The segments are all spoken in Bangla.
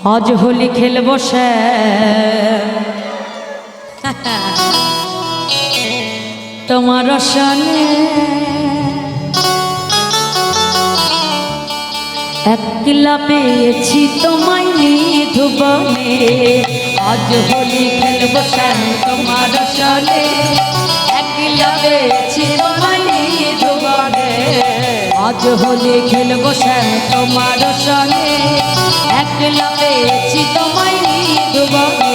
আজ হোলি খেলব তোমার সনে একলা পেয়েছি তোমায় নিয়ে ধুবনে আজ হোলি খেলব তোমার সনে একলা পেয়েছি তোমায় আজ হলে খেলব স্যার তোমার সঙ্গে। একলা পেয়েছি তোমায় নিয়ে ধুবনে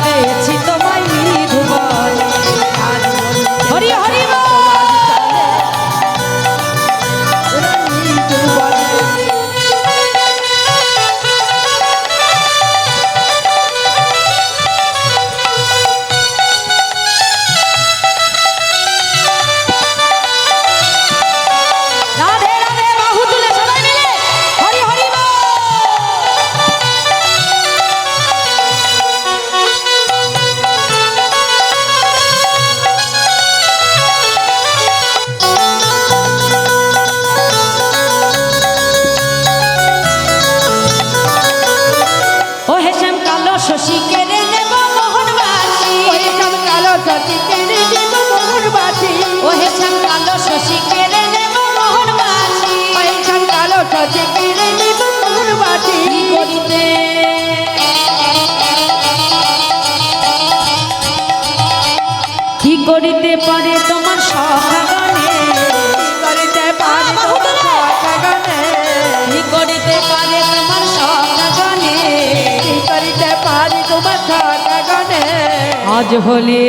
আজ হলে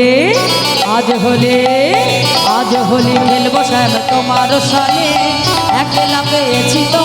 আজ হলে আজ হলে খেলব শ্যাম তোমার সালে একলা পেয়েছি তোমায়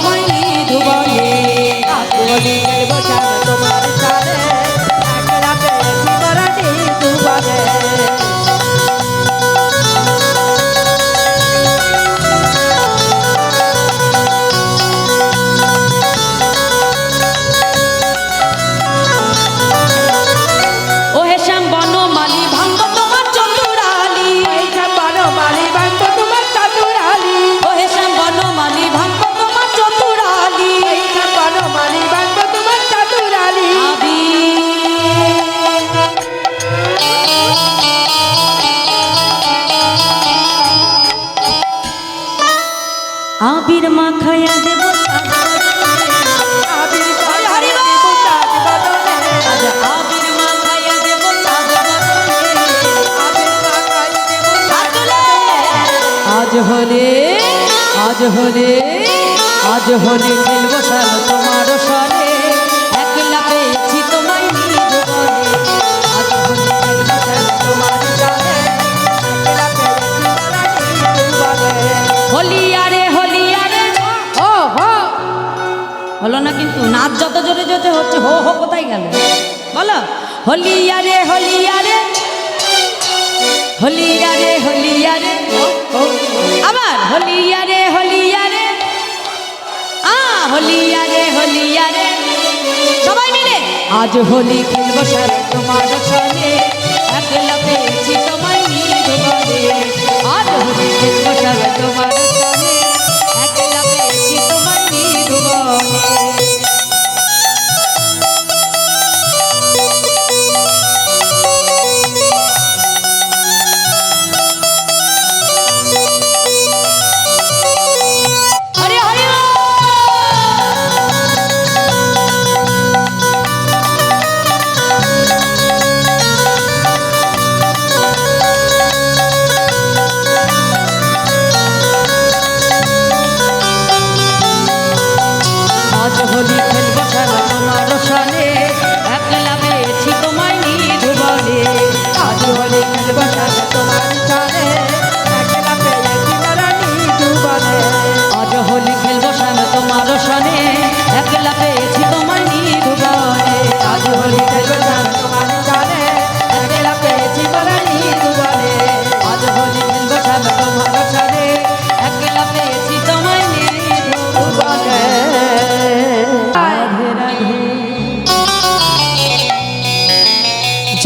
আজ হলে আজ হলে আজ হলে খেলব সাল তোমার সরে একলা পেয়েছি তোমায় নিয়ে আজ হলে খেলব সাল তোমার সরে হলিয়ারে হলিয়ারে ও হো হলো না কিন্তু নাচ যত জোরে জোরে হচ্ছে, হো হো কোথায় গেল? বলো হলিয়ারে হলিয়ারে হলিয়ারে হলিয়ারে আবার হলিয়া রে আ হলিয়ারে হলিয়ারে সবাই মিলে আজ হোলি খেলব সারা তোমার সঙ্গে। একলা পেয়েছি তোমায় নিয়ে আজ হোলি খেলব সারা তোমার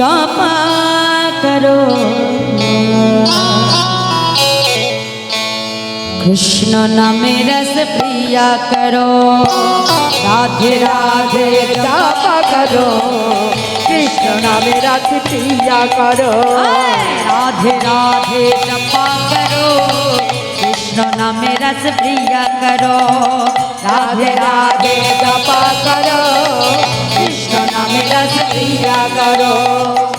जपा करो कृष्ण नामे रस प्रिया करो राधे राधे जापा करो कृष्ण नामे रस पिया करो राधे राधे जपा करो कृष्ण नामे रस प्रिया करो राधे राधे जपा करो লীলা সৈয়া করো।